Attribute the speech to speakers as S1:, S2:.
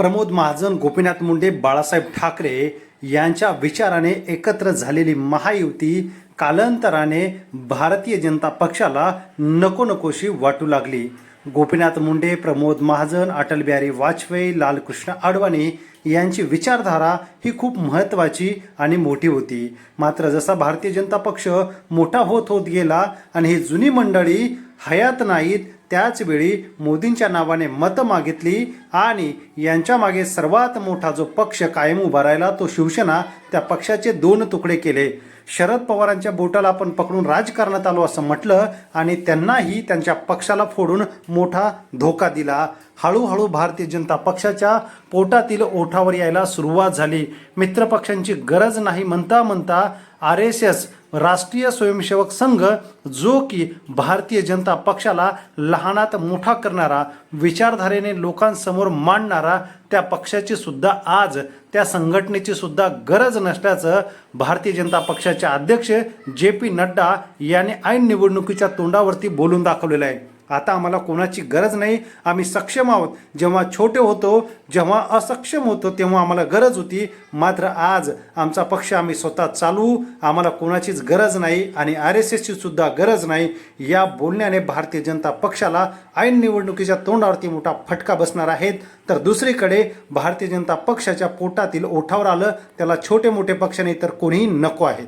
S1: प्रमोद महाजन गोपीनाथ मुंडे बाळासाहेब ठाकरे यांच्या विचाराने एकत्र झालेली महायुती कालांतराने भारतीय जनता पक्षाला नको नकोशी वाटू लागली. गोपीनाथ मुंडे प्रमोद महाजन अटल बिहारी वाजपेयी लालकृष्ण अडवाणी यांची विचारधारा ही खूप महत्त्वाची आणि मोठी होती. मात्र जसा भारतीय जनता पक्ष मोठा होत होत गेला आणि ही जुनी मंडळी हयात नाहीत त्याचवेळी मोदींच्या नावाने मतं मागितली आणि यांच्या मागे सर्वात मोठा जो पक्ष कायम उभा राहिला तो शिवसेना. त्या पक्षाचे दोन तुकडे केले. शरद पवारांच्या बोटाला आपण पकडून राजकारणात आलो असं म्हटलं आणि त्यांनाही त्यांच्या पक्षाला फोडून मोठा धोका दिला. हळूहळू भारतीय जनता पक्षाच्या पोटातील ओठावर यायला सुरुवात झाली. मित्रपक्षांची गरज नाही म्हणता म्हणता आर एस एस राष्ट्रीय स्वयंसेवक संघ जो की भारतीय जनता पक्षाला लहानात मोठा करणारा विचारधारेने लोकांसमोर मांडणारा त्या पक्षाची सुद्धा आज त्या संघटनेची सुद्धा गरज नसल्याचं भारतीय जनता पक्षाचे अध्यक्ष जे पी नड्डा यांनी ऐन निवडणुकीच्या तोंडावरती बोलून दाखवलेलं आहे. आता आम्हाला कोणाची गरज नाही. आम्ही सक्षम आहोत. जेव्हा छोटे होतो जेव्हा असक्षम होतो तेव्हा आम्हाला गरज होती. मात्र आज आमचा पक्ष आम्ही स्वतः चालू. आम्हाला कोणाचीच गरज नाही आणि आर एस एसची सुद्धा गरज नाही. या बोलण्याने भारतीय जनता पक्षाला ऐन निवडणुकीच्या तोंडावरती मोठा फटका बसणार आहेत. तर दुसरीकडे भारतीय जनता पक्षाच्या पोटातील ओठावर आलं. त्याला छोटे मोठे पक्ष नाही तर कोणीही नको आहेत